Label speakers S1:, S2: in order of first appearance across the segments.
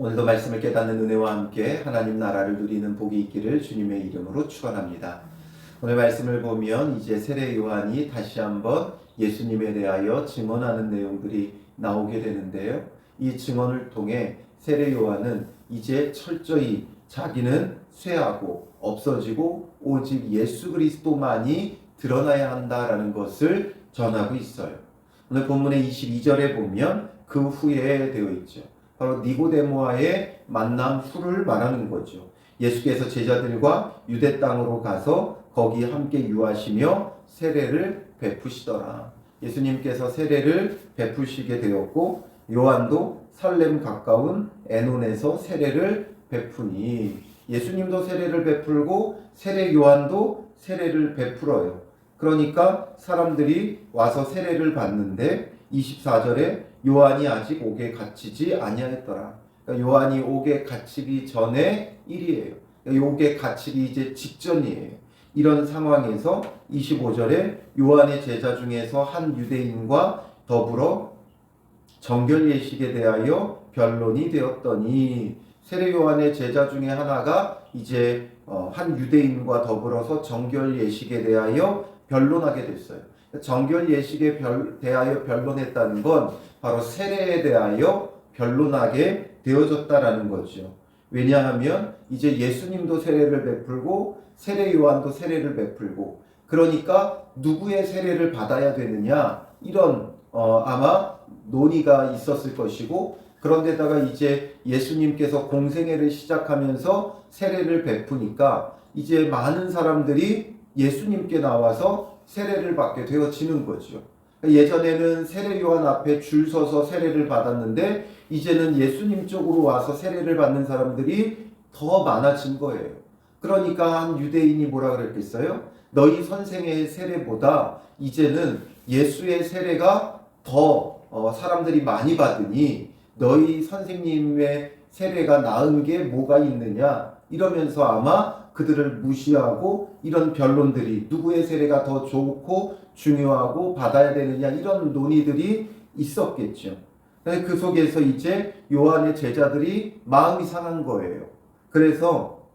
S1: 오늘도 말씀을 깨닫는 은혜와 함께 하나님 나라를 누리는 복이 있기를 주님의 이름으로 축원합니다. 오늘 말씀을 보면 이제 세례 요한이 다시 한번 예수님에 대하여 증언하는 내용들이 나오게 되는데요. 이 증언을 통해 세례 요한은 이제 철저히 자기는 쇠하고 없어지고 오직 예수 그리스도만이 드러나야 한다라는 것을 전하고 있어요. 오늘 본문의 22절에 보면 그 후에 되어 있죠. 바로 니고데모와의 만남 후를 말하는 거죠. 예수께서 제자들과 유대 땅으로 가서 거기 함께 유하시며 세례를 베푸시더라. 예수님께서 세례를 베푸시게 되었고 요한도 살렘 가까운 에논에서 세례를 베푸니 예수님도 세례를 베풀고 세례 요한도 세례를 베풀어요. 그러니까 사람들이 와서 세례를 받는데 24절에 요한이 아직 옥에 갇히지 아니하였더라. 그러니까 요한이 옥에 갇히기 전에 일이에요. 그러니까 옥에 갇히기 이제 직전이에요. 이런 상황에서 25절에 요한의 제자 중에서 한 유대인과 더불어 정결 예식에 대하여 변론이 되었더니 세례 요한의 제자 중에 하나가 이제 어, 한 유대인과 더불어서 정결 예식에 대하여 변론하게 됐어요. 정결 예식에 별, 대하여 변론했다는 건 바로 세례에 대하여 변론하게 되어졌다라는 거죠. 왜냐하면 이제 예수님도 세례를 베풀고 세례 요한도 세례를 베풀고 그러니까 누구의 세례를 받아야 되느냐 이런 어, 아마 논의가 있었을 것이고 그런데다가 이제 예수님께서 공생애를 시작하면서 세례를 베푸니까 이제 많은 사람들이 예수님께 나와서 세례를 받게 되어지는 거죠. 예전에는 세례 요한 앞에 줄 서서 세례를 받았는데 이제는 예수님 쪽으로 와서 세례를 받는 사람들이 더 많아진 거예요. 그러니까 한 유대인이 뭐라 그랬겠어요? 너희 선생의 세례보다 이제는 예수의 세례가 더 어, 사람들이 많이 받으니 너희 선생님의 세례가 나은 게 뭐가 있느냐 이러면서 아마 그들을 무시하고 이런 변론들이 누구의 세례가 더 좋고 중요하고 받아야 되느냐 이런 논의들이 있었겠죠. 그 속에서 이제 요한의 제자들이 마음이 상한 거예요. 그래서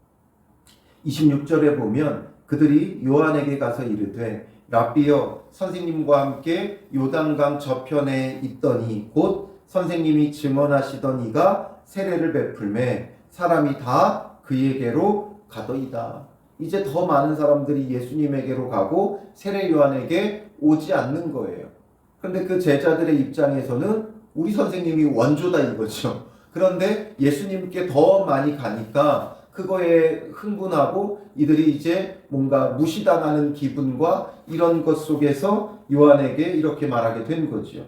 S1: 26절에 보면 그들이 요한에게 가서 이르되 라비여 선생님과 함께 요단강 저편에 있더니 곧 선생님이 증언하시던 이가 세례를 베풀매 사람이 다 그에게로 가더이다. 이제 더 많은 사람들이 예수님에게로 가고 세례 요한에게 오지 않는 거예요. 그런데 그 제자들의 입장에서는 우리 선생님이 원조다 이거죠. 그런데 예수님께 더 많이 가니까 그거에 흥분하고 이들이 이제 뭔가 무시당하는 기분과 이런 것 속에서 요한에게 이렇게 말하게 된 거죠.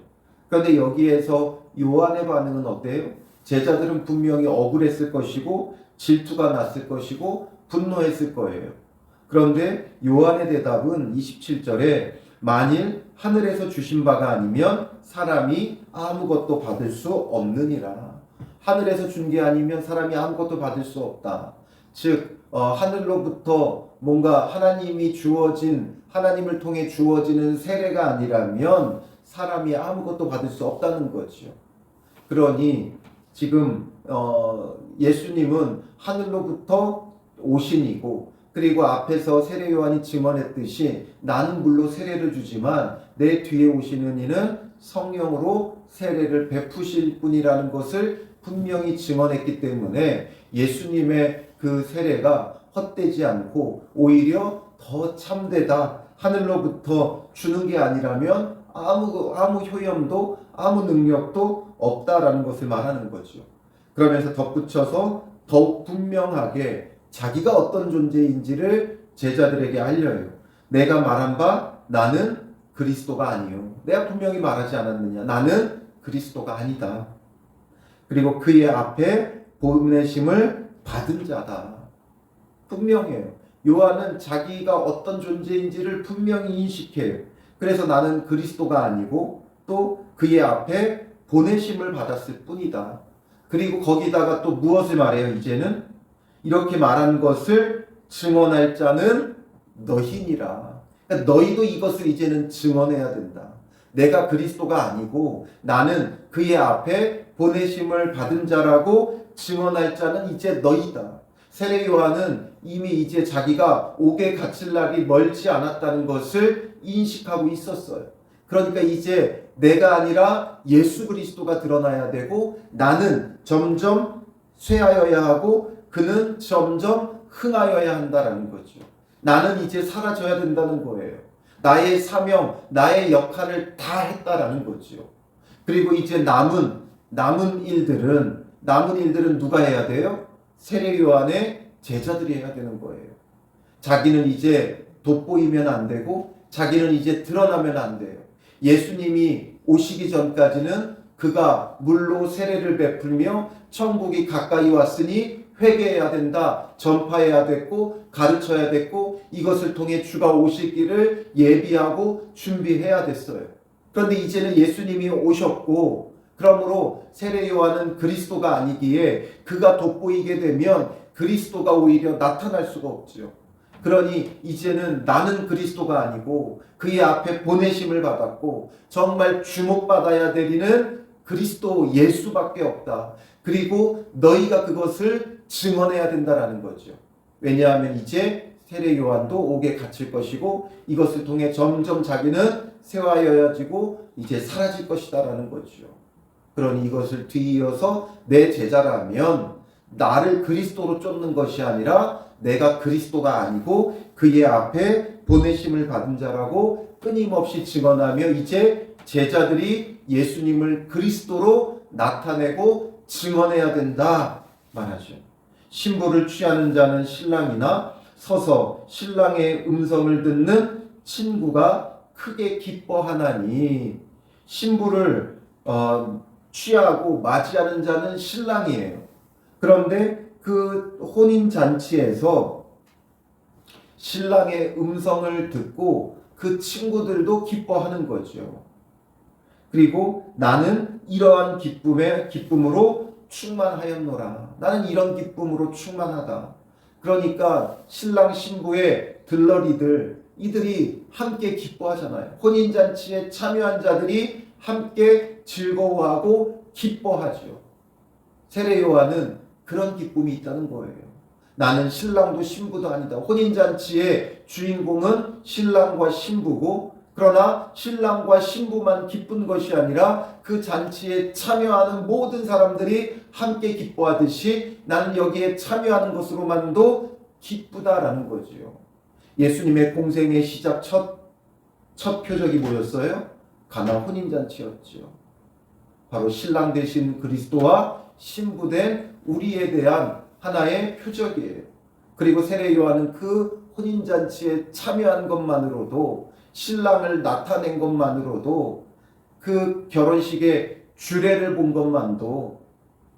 S1: 그런데 여기에서 요한의 반응은 어때요? 제자들은 분명히 억울했을 것이고 질투가 났을 것이고 분노했을 거예요. 그런데 요한의 대답은 27절에 만일 하늘에서 주신 바가 아니면 사람이 아무것도 받을 수 없느니라. 하늘에서 준 게 아니면 사람이 아무것도 받을 수 없다. 즉 어, 하늘로부터 뭔가 하나님이 주어진 하나님을 통해 주어지는 세례가 아니라면 사람이 아무것도 받을 수 없다는 거죠. 그러니 지금 어, 예수님은 하늘로부터 오신이고 그리고 앞에서 세례 요한이 증언했듯이 나는 물로 세례를 주지만 내 뒤에 오시는 이는 성령으로 세례를 베푸실 분이라는 것을 분명히 증언했기 때문에 예수님의 그 세례가 헛되지 않고 오히려 더 참되다 하늘로부터 주는 게 아니라면 아무 아무 효염도 아무 능력도 없다라는 것을 말하는 거죠. 그러면서 덧붙여서 더욱 분명하게 자기가 어떤 존재인지를 제자들에게 알려요. 내가 말한 바 나는 그리스도가 아니요. 내가 분명히 말하지 않았느냐. 나는 그리스도가 아니다. 그리고 그의 앞에 보내심을 받은 자다. 분명해요. 요한은 자기가 어떤 존재인지를 분명히 인식해요. 그래서 나는 그리스도가 아니고 또 그의 앞에 보내심을 받았을 뿐이다. 그리고 거기다가 또 무엇을 말해요, 이제는? 이렇게 말한 것을 증언할 자는 너희니라. 그러니까 너희도 이것을 이제는 증언해야 된다. 내가 그리스도가 아니고 나는 그의 앞에 보내심을 받은 자라고 증언할 자는 이제 너희다. 세례 요한은 이미 이제 자기가 옥에 갇힐 날이 멀지 않았다는 것을 인식하고 있었어요. 그러니까 이제 내가 아니라 예수 그리스도가 드러나야 되고 나는 점점 쇠하여야 하고 그는 점점 흥하여야 한다라는 거죠. 나는 이제 사라져야 된다는 거예요. 나의 사명, 나의 역할을 다 했다라는 거죠. 그리고 이제 남은 남은 일들은 남은 일들은 누가 해야 돼요? 세례 요한의 제자들이 해야 되는 거예요. 자기는 이제 돋보이면 안 되고 자기는 이제 드러나면 안 돼요. 예수님이 오시기 전까지는 그가 물로 세례를 베풀며 천국이 가까이 왔으니 회개해야 된다. 전파해야 됐고 가르쳐야 됐고 이것을 통해 주가 길을 예비하고 준비해야 됐어요. 그런데 이제는 예수님이 오셨고 그러므로 세례 요한은 그리스도가 아니기에 그가 돋보이게 되면 그리스도가 오히려 나타날 수가 없지요. 그러니 이제는 나는 그리스도가 아니고 그의 앞에 보내심을 받았고 정말 주목받아야 되리는 그리스도 예수밖에 없다. 그리고 너희가 그것을 증언해야 된다라는 거죠. 왜냐하면 이제 세례 요한도 옥에 갇힐 것이고 이것을 통해 점점 자기는 세화여야지고 이제 사라질 것이다라는 거죠. 그러니 이것을 뒤이어서 내 제자라면 나를 그리스도로 쫓는 것이 아니라 내가 그리스도가 아니고 그의 앞에 보내심을 받은 자라고 끊임없이 증언하며 이제 제자들이 예수님을 그리스도로 나타내고 증언해야 된다 말하죠. 신부를 취하는 자는 신랑이나 서서 신랑의 음성을 듣는 친구가 크게 기뻐하나니 신부를 어, 취하고 맞이하는 자는 신랑이에요. 그런데 그 혼인 잔치에서 신랑의 음성을 듣고 그 친구들도 기뻐하는 거죠. 그리고 나는 이러한 기쁨에 기쁨으로 충만하였노라. 나는 이런 기쁨으로 충만하다. 그러니까 신랑 신부의 들러리들 이들이 함께 기뻐하잖아요. 혼인 잔치에 참여한 자들이 함께 즐거워하고 기뻐하죠. 세례 요한은 그런 기쁨이 있다는 거예요. 나는 신랑도 신부도 아니다. 혼인 잔치의 주인공은 신랑과 신부고 그러나 신랑과 신부만 기쁜 것이 아니라 그 잔치에 참여하는 모든 사람들이 함께 기뻐하듯이 나는 여기에 참여하는 것으로만도 기쁘다라는 거지요. 예수님의 공생의 시작 첫, 첫 표적이 뭐였어요? 가나 혼인잔치였지요. 바로 신랑 대신 그리스도와 신부된 우리에 대한 하나의 표적이에요. 그리고 세례 요한은 그 혼인잔치에 참여한 것만으로도 신랑을 나타낸 것만으로도 그 결혼식의 주례를 본 것만도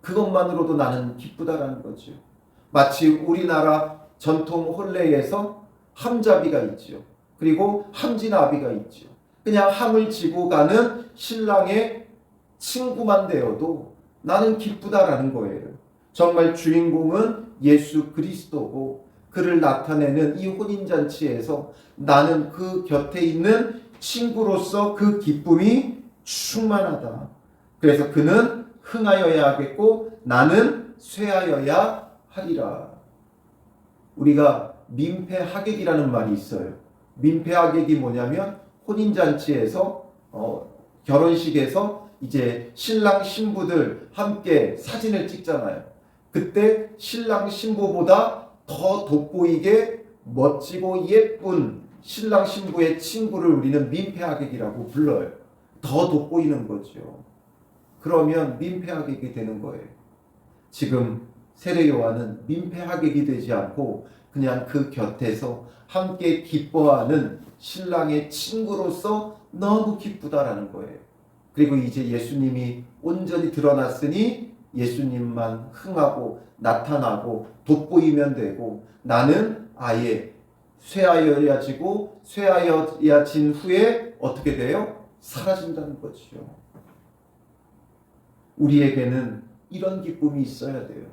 S1: 그것만으로도 나는 기쁘다라는 거죠. 마치 우리나라 전통 혼례에서 함자비가 있죠. 그리고 함진아비가 있죠. 그냥 함을 지고 가는 신랑의 친구만 되어도 나는 기쁘다라는 거예요. 정말 주인공은 예수 그리스도고 그를 나타내는 이 혼인잔치에서 나는 그 곁에 있는 친구로서 그 기쁨이 충만하다. 그래서 그는 흥하여야 하겠고 나는 쇠하여야 하리라. 우리가 민폐하객이라는 말이 있어요. 민폐하객이 뭐냐면 혼인잔치에서 어, 결혼식에서 이제 신랑 신부들 함께 사진을 찍잖아요. 그때 신랑 신부보다 더 돋보이게 멋지고 예쁜 신랑 신부의 친구를 우리는 민폐하객이라고 불러요. 더 돋보이는 거죠. 그러면 민폐하객이 되는 거예요. 지금 세례 요한은 민폐하객이 되지 않고 그냥 그 곁에서 함께 기뻐하는 신랑의 친구로서 너무 기쁘다라는 거예요. 그리고 이제 예수님이 온전히 드러났으니 예수님만 흥하고 나타나고 돋보이면 되고 나는 아예 쇠하여야지고 쇠하여야진 후에 어떻게 돼요? 사라진다는 거죠. 우리에게는 이런 기쁨이 있어야 돼요.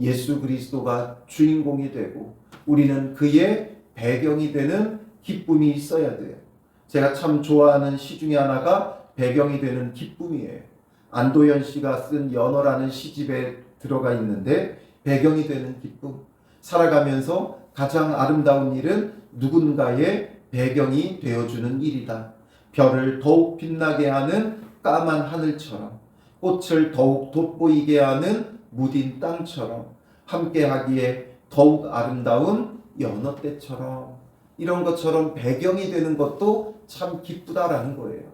S1: 예수 그리스도가 주인공이 되고 우리는 그의 배경이 되는 기쁨이 있어야 돼요. 제가 참 좋아하는 시 중에 하나가 배경이 되는 기쁨이에요. 안도현 씨가 쓴 연어라는 시집에 들어가 있는데 배경이 되는 기쁨. 살아가면서 가장 아름다운 일은 누군가의 배경이 되어주는 일이다. 별을 더욱 빛나게 하는 까만 하늘처럼 꽃을 더욱 돋보이게 하는 무딘 땅처럼 함께하기에 더욱 아름다운 연어 때처럼 이런 것처럼 배경이 되는 것도 참 기쁘다라는 거예요.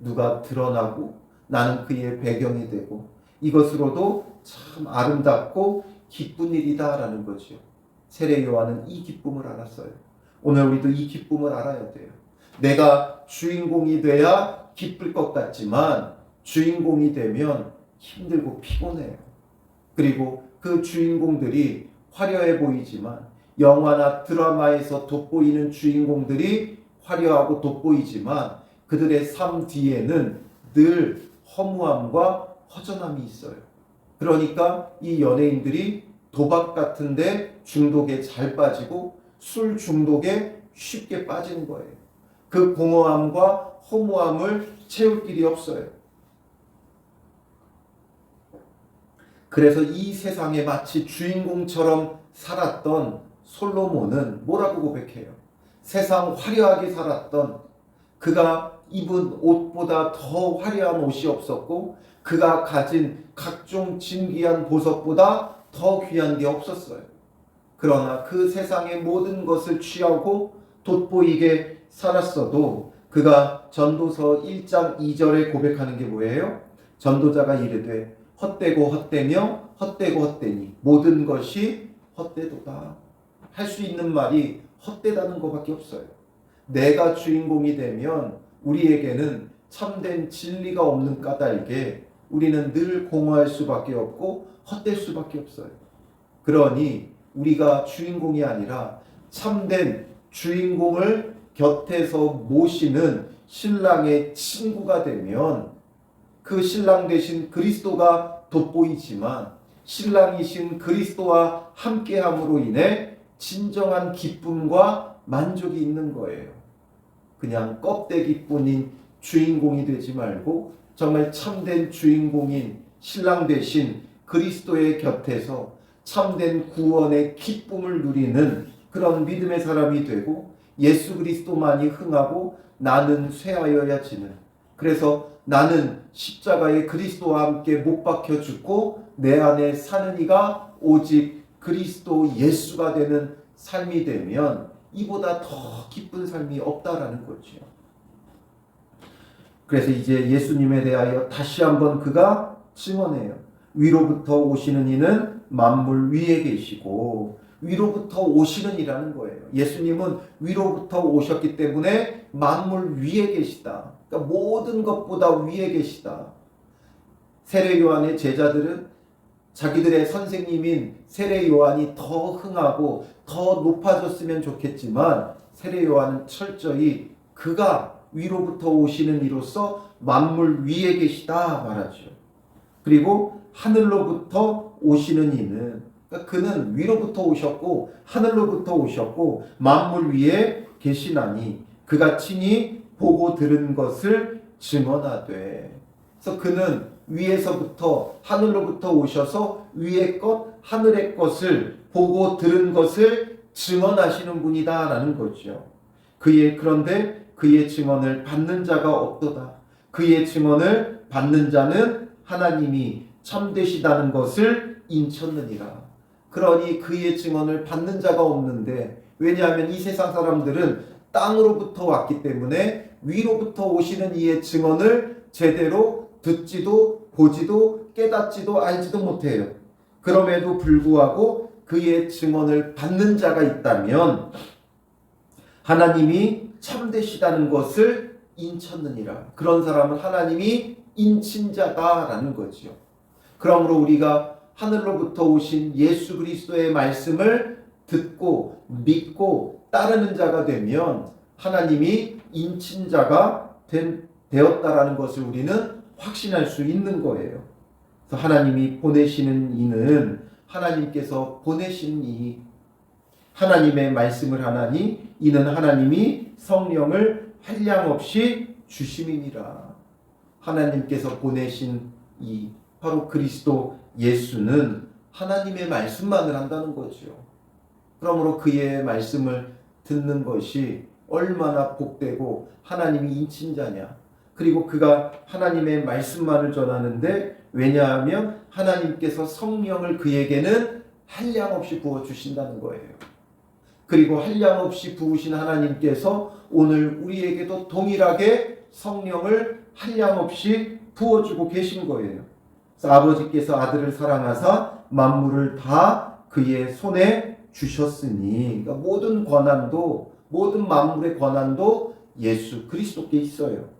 S1: 누가 드러나고 나는 그의 배경이 되고 이것으로도 참 아름답고 기쁜 일이다라는 거죠. 세례 요한은 이 기쁨을 알았어요. 오늘 우리도 이 기쁨을 알아야 돼요. 내가 주인공이 돼야 기쁠 것 같지만 주인공이 되면 힘들고 피곤해요. 그리고 그 주인공들이 화려해 보이지만 영화나 드라마에서 돋보이는 주인공들이 화려하고 돋보이지만 그들의 삶 뒤에는 늘 허무함과 허전함이 있어요. 그러니까 이 연예인들이 도박 같은데 중독에 잘 빠지고 술 중독에 쉽게 빠지는 거예요. 그 공허함과 허무함을 채울 길이 없어요. 그래서 이 세상에 마치 주인공처럼 살았던 솔로몬은 뭐라고 고백해요? 세상 화려하게 살았던 그가 입은 옷보다 더 화려한 옷이 없었고 그가 가진 각종 진귀한 보석보다 더 귀한 게 없었어요. 그러나 그 세상의 모든 것을 취하고 돋보이게 살았어도 그가 전도서 1장 2절에 고백하는 게 뭐예요? 전도자가 이르되 헛되고 헛되며 헛되고 헛되니 모든 것이 헛되도다. 할 수 있는 말이 헛되다는 것밖에 없어요. 내가 주인공이 되면 우리에게는 참된 진리가 없는 까닭에 우리는 늘 공허할 수밖에 없고 헛될 수밖에 없어요. 그러니 우리가 주인공이 아니라 참된 주인공을 곁에서 모시는 신랑의 친구가 되면 그 신랑 대신 그리스도가 돋보이지만 신랑이신 그리스도와 함께함으로 인해 진정한 기쁨과 만족이 있는 거예요. 그냥 껍데기뿐인 주인공이 되지 말고 정말 참된 주인공인 신랑 대신 그리스도의 곁에서 참된 구원의 기쁨을 누리는 그런 믿음의 사람이 되고 예수 그리스도만이 흥하고 나는 쇠하여야 지는. 그래서 나는 십자가에 그리스도와 함께 못 박혀 죽고 내 안에 사는 이가 오직 그리스도 예수가 되는 삶이 되면 이보다 더 기쁜 삶이 없다라는 거죠. 그래서 이제 예수님에 대하여 다시 한번 그가 증언해요. 위로부터 오시는 이는 만물 위에 계시고 위로부터 오시는 이라는 거예요. 예수님은 위로부터 오셨기 때문에 만물 위에 계시다. 그러니까 모든 것보다 위에 계시다. 세례 요한의 제자들은 자기들의 선생님인 세례 요한이 더 흥하고 더 높아졌으면 좋겠지만 세례 요한은 철저히 그가 위로부터 오시는 이로서 만물 위에 계시다 말하죠. 그리고 하늘로부터 오시는 이는 그러니까 그는 위로부터 오셨고 하늘로부터 오셨고 만물 위에 계시나니 그가 친히 보고 들은 것을 증언하되 그래서 그는 위에서부터 하늘로부터 오셔서 위의 것 하늘의 것을 보고 들은 것을 증언하시는 분이다라는 거죠. 그의 그런데 그의 증언을 받는 자가 없도다. 그의 증언을 받는 자는 하나님이 참되시다는 것을 인쳤느니라. 그러니 그의 증언을 받는 자가 없는데 왜냐하면 이 세상 사람들은 땅으로부터 왔기 때문에 위로부터 오시는 이의 증언을 제대로 듣지도 보지도 깨닫지도 알지도 못해요. 그럼에도 불구하고 그의 증언을 받는 자가 있다면 하나님이 참되시다는 것을 인쳤느니라. 그런 사람은 하나님이 인친 자다라는 거지요. 그러므로 우리가 하늘로부터 오신 예수 그리스도의 말씀을 듣고 믿고 따르는 자가 되면 하나님이 인친 자가 된, 되었다라는 것을 우리는 확신할 수 있는 거예요. 그래서 하나님이 보내시는 이는 하나님께서 보내신 이 하나님의 말씀을 하나니 이는 하나님이 성령을 한량 없이 주심이니라. 하나님께서 보내신 이 바로 그리스도 예수는 하나님의 말씀만을 한다는 거죠. 그러므로 그의 말씀을 듣는 것이 얼마나 복되고 하나님이 인친자냐. 그리고 그가 하나님의 말씀만을 전하는데 왜냐하면 하나님께서 성령을 그에게는 한량없이 부어 주신다는 거예요. 그리고 한량없이 부으신 하나님께서 오늘 우리에게도 동일하게 성령을 한량없이 부어주고 계신 거예요. 아버지께서 아들을 사랑하사 만물을 다 그의 손에 주셨으니 그러니까 모든 권한도 모든 만물의 권한도 예수 그리스도께 있어요.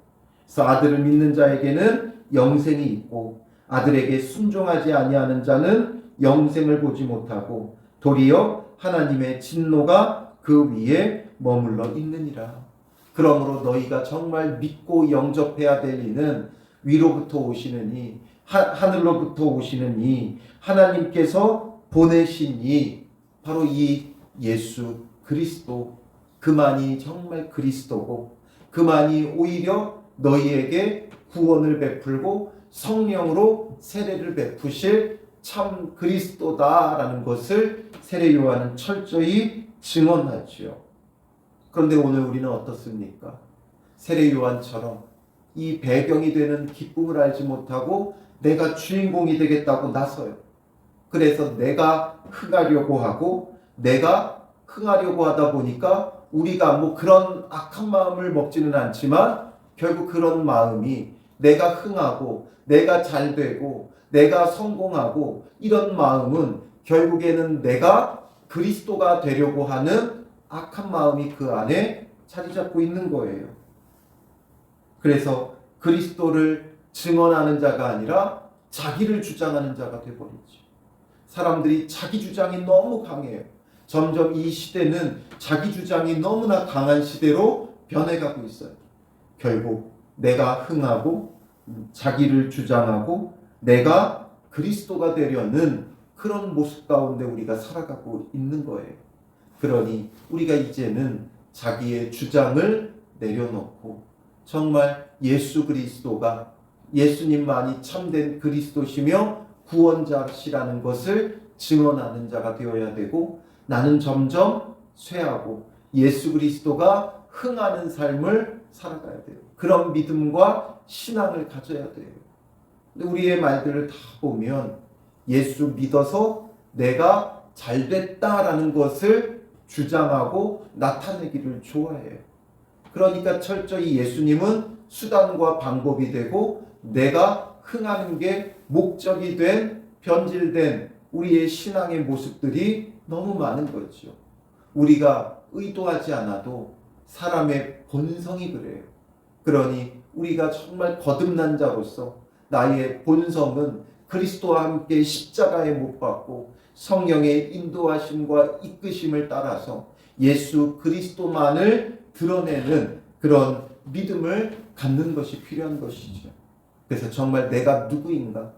S1: 그래서 아들을 믿는 자에게는 영생이 있고 아들에게 순종하지 아니하는 자는 영생을 보지 못하고 도리어 하나님의 진노가 그 위에 머물러 있느니라. 그러므로 너희가 정말 믿고 영접해야 될 이는 위로부터 오시는 이 하, 하늘로부터 오시는 이 하나님께서 보내신 이 바로 이 예수 그리스도 그만이 정말 그리스도고 그만이 오히려 너희에게 구원을 베풀고 성령으로 세례를 베푸실 참 그리스도다라는 것을 세례 요한은 철저히 증언하지요. 그런데 오늘 우리는 어떻습니까? 세례 요한처럼 이 배경이 되는 기쁨을 알지 못하고 내가 주인공이 되겠다고 나서요. 그래서 내가 흥하려고 하고 내가 흥하려고 하다 보니까 우리가 뭐 그런 악한 마음을 먹지는 않지만 결국 그런 마음이 내가 흥하고 내가 잘 되고 내가 성공하고 이런 마음은 결국에는 내가 그리스도가 되려고 하는 악한 마음이 그 안에 자리 잡고 있는 거예요. 그래서 그리스도를 증언하는 자가 아니라 자기를 주장하는 자가 되버리죠. 사람들이 자기 주장이 너무 강해요. 점점 이 시대는 자기 주장이 너무나 강한 시대로 변해가고 있어요. 결국 내가 흥하고 자기를 주장하고 내가 그리스도가 되려는 그런 모습 가운데 우리가 살아가고 있는 거예요. 그러니 우리가 이제는 자기의 주장을 내려놓고 정말 예수 그리스도가 예수님만이 참된 그리스도시며 구원자시라는 것을 증언하는 자가 되어야 되고 나는 점점 쇠하고 예수 그리스도가 흥하는 삶을 살아가야 돼요. 그런 믿음과 신앙을 가져야 돼요. 우리의 말들을 다 보면 예수 믿어서 내가 잘 됐다라는 것을 주장하고 나타내기를 좋아해요. 그러니까 철저히 예수님은 수단과 방법이 되고 내가 흥하는 게 목적이 된 변질된 우리의 신앙의 모습들이 너무 많은 거죠. 우리가 의도하지 않아도 사람의 본성이 그래요. 그러니 우리가 정말 거듭난 자로서 나의 본성은 그리스도와 함께 십자가에 못 박고 성령의 인도하심과 이끄심을 따라서 예수 그리스도만을 드러내는 그런 믿음을 갖는 것이 필요한 것이죠. 그래서 정말 내가 누구인가?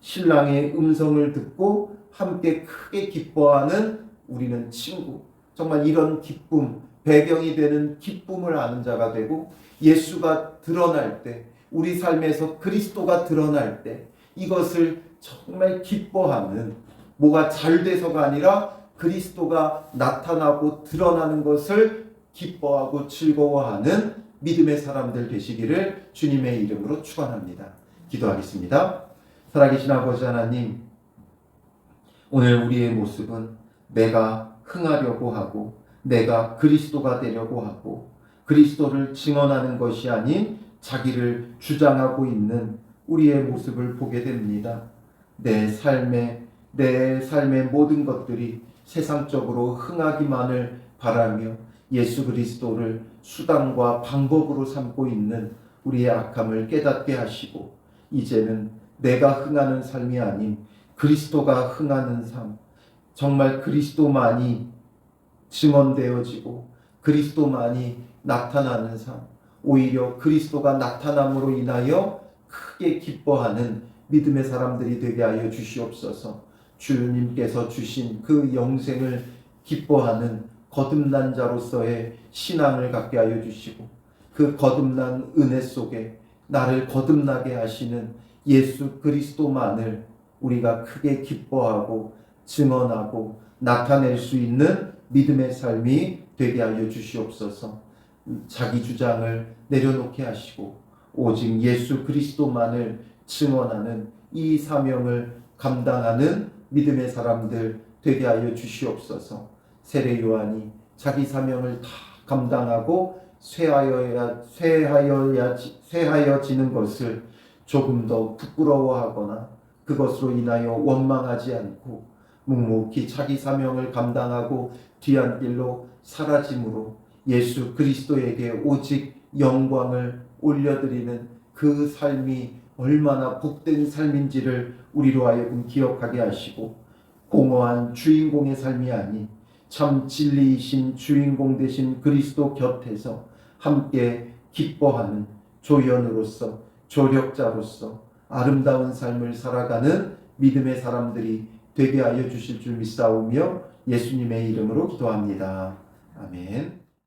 S1: 신랑의 음성을 듣고 함께 크게 기뻐하는 우리는 친구. 정말 이런 기쁨, 배경이 되는 기쁨을 아는 자가 되고 예수가 드러날 때, 우리 삶에서 그리스도가 드러날 때 이것을 정말 기뻐하는 뭐가 잘 돼서가 아니라 그리스도가 나타나고 드러나는 것을 기뻐하고 즐거워하는 믿음의 사람들 되시기를 주님의 이름으로 축원합니다. 기도하겠습니다. 살아계신 아버지 하나님, 오늘 우리의 모습은 내가 흥하려고 하고 내가 그리스도가 되려고 하고 그리스도를 증언하는 것이 아닌 자기를 주장하고 있는 우리의 모습을 보게 됩니다. 내 삶의 내 삶의 모든 것들이 세상적으로 흥하기만을 바라며 예수 그리스도를 수단과 방법으로 삼고 있는 우리의 악함을 깨닫게 하시고 이제는 내가 흥하는 삶이 아닌 그리스도가 흥하는 삶, 정말 그리스도만이 증언되어지고 그리스도만이 나타나는 삶, 오히려 그리스도가 나타남으로 인하여 크게 기뻐하는 믿음의 사람들이 되게 하여 주시옵소서. 주님께서 주신 그 영생을 기뻐하는 거듭난 자로서의 신앙을 갖게 하여 주시고 그 거듭난 은혜 속에 나를 거듭나게 하시는 예수 그리스도만을 우리가 크게 기뻐하고 증언하고 나타낼 수 있는 믿음의 삶이 되게 하여 주시옵소서. 자기 주장을 내려놓게 하시고 오직 예수 그리스도만을 증언하는 이 사명을 감당하는 믿음의 사람들 되게 하여 주시옵소서. 세례 요한이 자기 사명을 다 감당하고 쇠하여야 쇠하여야 쇠하여지는 것을 조금 더 부끄러워하거나 그것으로 인하여 원망하지 않고 묵묵히 자기 사명을 감당하고 뒤안길로 사라짐으로 예수 그리스도에게 오직 영광을 올려드리는 그 삶이 얼마나 복된 삶인지를 우리로 하여금 기억하게 하시고 공허한 주인공의 삶이 아닌 참 진리이신 주인공 되신 그리스도 곁에서 함께 기뻐하는 조연으로서 조력자로서 아름다운 삶을 살아가는 믿음의 사람들이 되게 하여 주실 줄 믿사오며 예수님의 이름으로 기도합니다. 아멘.